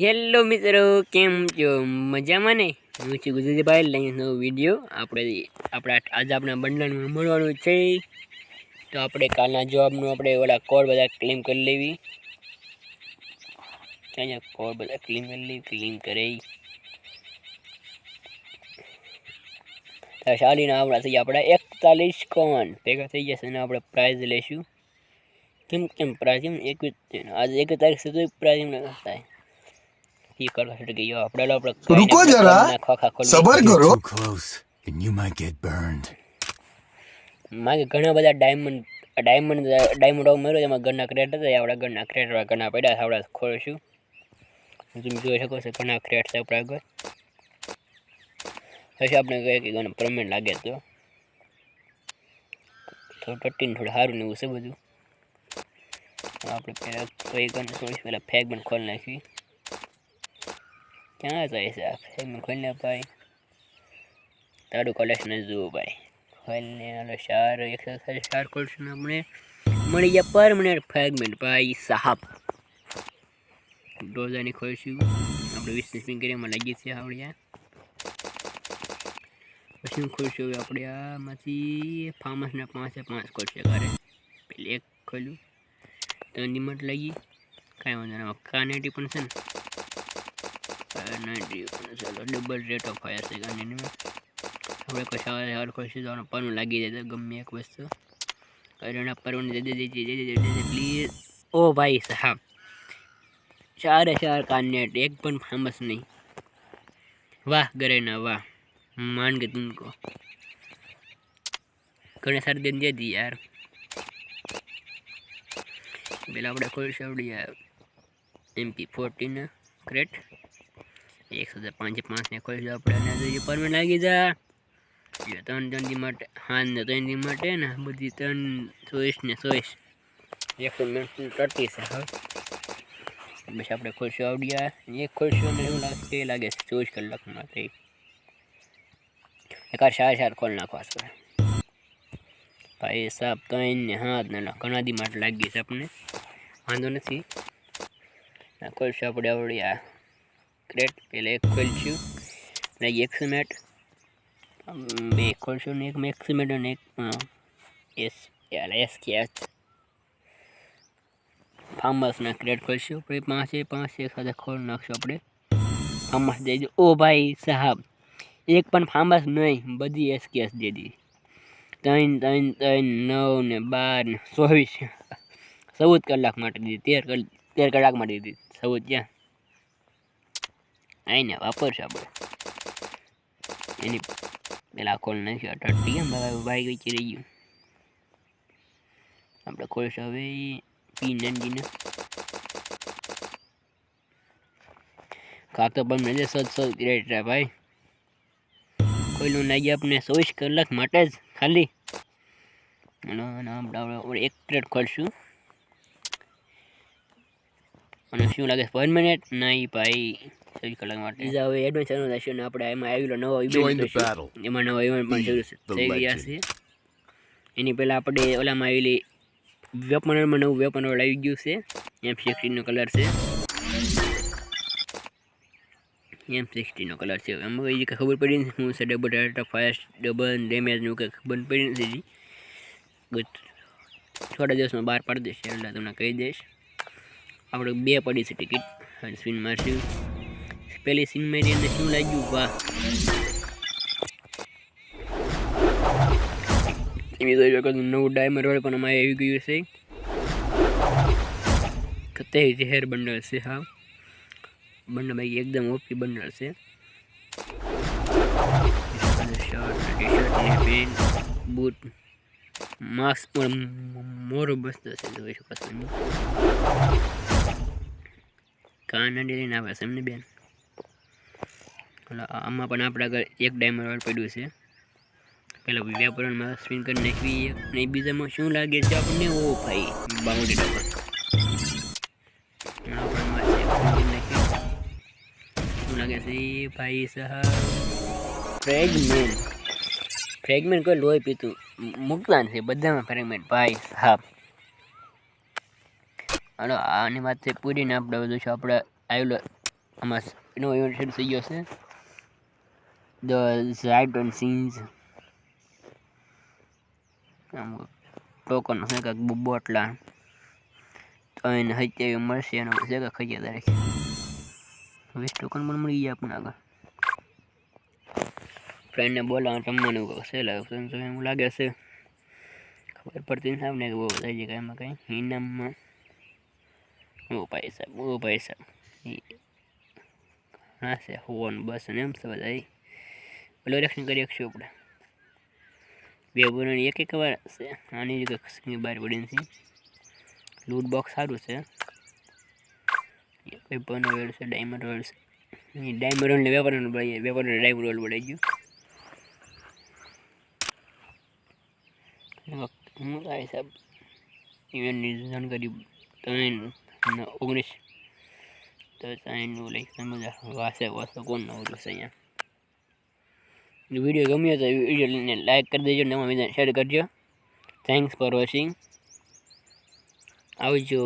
Hello મિત્રો, કેમ છો? મજામાં ને? હું છું ગુજરાતીભાઈ. લઈને નવો વીડિયો. આપણે આપણા, આજે આપણા બંડલમાં મળવાનું છે. તો આપણે કાલના જવાબનું આપણે ઓલા કોડ બધા ક્લેમ કરી લેવી. ત્યાં કોડ બધા ક્લેમ કરી લેવી ક્લેમ કરે. શાલીના આપણા થઈ ગયા. આપણા એકતાલીસ કોન ભેગા થઈ જશે અને આપણે પ્રાઇઝ લઈશું કેમ કેમ પ્રાઇઝ એમ એકવીસ? આજે એક તારીખ સુધી પ્રાઇઝ એમ થાય પી કરવા છૂટ ગયો આપણે આપણે રૂકો જરા. સબર કરો. And you might get burned. માગે ઘણા બધા ડાયમંડ ડાયમંડ ડાયમંડ ઓફ મળ્યો એમાં ઘરના ક્રેટ હતા આપણે ઘરના ક્રેટ ઘણા પડ્યા આપણે ખોલશું તમે જોઈ શકો છો ઘણા ક્રેટ છે આપણા આગળ. પછી આપણે કહીએ કે ઘણા પરમેન્ટ લાગે તો. થોડું ટટ્ટીને થોડું સારું ને એવું છે બધું. આપણે પહેલાં કઈ ગણ છોડીશું પહેલાં ફેગ પણ ખોલી નાખવી ક્યાં જાય છે નાખ ભાઈ. તારું કલેક્શન જુઓ ભાઈ. ખોલીને હાલો શાર એક્સરસાઇઝ શાર ખોલશું આપણે મળી ગયા પરમનન્ટ ફ્રેગમેન્ટ ભાઈ સાહબ. ડોઝાની ખોલશું આપણે વીસ સ્પિન કરી એમાં લાગી છે આવડ્યા પછી હું ખોલશું આપણે આમાંથી ફાર્મસના પાંચે પાંચ ખોલશે ઘરે. પેલી એક ખોલ્યું ત્રણ નિમટ લાગી. કાંઈ વાંધો નહીં. કાનેટી પણ છે ને. ચાલો ડબલ રેટ ઓફ ફાયર છે કાનેટીમાં આપણે કશા હાર ખોલશું તો આનું પરનું લાગી જાય તો ગમે એક વસ્તુ કરના પરવાનું દે દે દે દે દે દે દે પ્લીઝ ઓ ભાઈ સાહેબ ચારે ચાર કાનેટ એક પણ ફેમસ નહીં વાહ गरेना वाह मान के तुमको ઘણે સારી દેન દે દી યાર પેલા આપણે ખોલશું આપણી એમપી ફોર્ટીન ક્રેટ એકસો પાંચે પાંચને ખોલશું આપણે અને જોઈએ પરમેન્ટ લાગી જા એટલે ત્રણ ત્રણ દી માટે હા ને ત્રણ દી માટે ને બધી ત્રણ ચોઈસ ને ચોઈસ એકસો મિનિટ ટટી છે હવે પછી આપણે ખોલશું આવડ્યા એક ખોલશું અને એવું લાગે એ લાગે છે ચોવીસ કલાક માટે એકાદ ચાર ચાર ખોલ નાખવા છે ભાઈ સાહેબ ત્રણ ને હાથ ને ના ઘણા દી માટે લાગી છે આપણને વાંધો નથી આ ખોલશું આપણે આવડી આ ક્રેટ પહેલાં એક ખોલશું અને એક સિમેન્ટ બે ખોલશું ને એક મેક્સિમેટ અને એક એસ એસ કે એચ ફાર્મસના ક્રેટ ખોલશું. આપણે પાંચે, પાંચ એક સાથે ખોલ નાખશું આપણે. ફાર્મસ દઈ દો. ઓ ભાઈ સાહેબ, એક પણ ફાર્મસ નહીં, બધી એસ કેચ દે દીધી ત્રણ ત્રણ ત્રણ, નવ ને બાર ને ચોવીસ. ચૌદ કલાક માટે દીધી તેર તેર કલાક માટે દીધી ચૌદ ક્યાં આઈને વાપરશું આપણે. એની પેલા ખોલ નાખ્યું અટટી એમ બાઈક વેચી રહી ગયું આપણે ખોલશું હવે પી નંદીને. કાતો પણ મને સદ સદ ગ્રેટ છે ભાઈ. કોઈનું લાગી આપણે ચોવીસ કલાક માટે જ ખાલી. આપણે એક પ્લેટ ખોલશું અને શું લાગે પરમેનન્ટ નહીં ભાઈ. ચોવીસ કલાક માટે. બીજા હવે એડવેન્ચરનું થશે ને આપણે એમાં આવેલો નવો ઇવેન્ટ એમાં નવો ઇવેન્ટ પણ શરૂ થઈ ગયા છે. એની પહેલાં આપણે ઓલામાં આવેલી વેપનરમાં નવું વેપન આવી ગયું છે. એમ સિક્સટીનો કલર છે. એમ સિક્સટીનો કલર છે. એમાં એ કંઈ ખબર પડી નથી હું છે. ડબલ એટ ફાસ્ટ ડબલ ડેમેજનું કંઈ ખબર પડી નથી બટ થોડા દિવસમાં બહાર પાડી દઈશ એટલે તમને કહી દઈશ. આપણે બે પડી છે ટિકિટ અને સ્પિન મારશું પેલી સીન મારી અંદર શું લાગ્યું? વાહ. એવી જોઈ શકો નવું ડાયમંડ રોડ પણ અમારે આવી ગયું છે. કતે ઝેર બંડલ છે, હા. બંડલ ભાઈ એકદમ ઓપી બંડલ છે. Shirt boot. માસ્ક પણ મોરો બસતો છે, જોઈ શકો તમે. કાન લઈને આવે છે, એમને બેન. એટલે આમાં પણ આપણા આગળ એક ડાયમંડ રોડ પડ્યું છે. પેલા વ્યાપરણમાં સ્પિન કરી નાખવી અને બીજામાં શું લાગે છે આપણને? ઓ ભાઈ બાઉન્ડ્રી ડબલ. શું લાગે છે? ભાઈ સાહેબ ફ્રેગમેન્ટ ફ્રેગમેન્ટ કોઈ લોહી પીતું. મુકલાન છે, બધામાં ફ્રેગમેન્ટ ભાઈ સાહેબ. આની વાત છે, પૂરીને આપણે બધું છે, આપણે આવેલો આમાં ઇવેન્ટ થઈ ગયો છે. ધ ઝાઇટન સીન્સ આમ ટોકન છે કાંઈક બોટલા. તો એને સત્યાવી મળશે, એનો છે કે ખૈયા તારીખે વીસ ટોકન પણ મળી ગયા આપણને આગળ. ફ્રેન્ડને બોલાવવા રમવાનું કહું છે લાગે છે એવું લાગે છે. ખબર પડતી નથી આપણને કે બહુ થઈ જાય એમાં કંઈ ઇનામમાં. બહુ પૈસા બહુ પૈસા. ઈ હા છે હોન બસ અને એમ છે રક્ષણ કરી શકશું આપણે. બે બોલોની એક એક વાર છે. આની જગ્યાએ ખસની બહાર પડીને છે. લૂટ બોક્સ સારું છે. કોઈ પણ છે ડાયમંડ વેળ છે. ડાયમંડ રોલ ને વેપાર વેપાર ડાયમંડ રોલ પડી ગયું. હું થાય સાહેબ ઇવેન્ટની જાણકારી ત્રણ ઓગણીસ. તો ત્રણનું લઈ સમજા વાસે વાસે, કોણ નવું છે અહીંયા? વીડિયો ગમ્યો તો વિડીયોને લાઇક કરી દેજો નવા વીડિયો શેર કરજો. થેન્ક્સ ફોર વોચિંગ આવજો.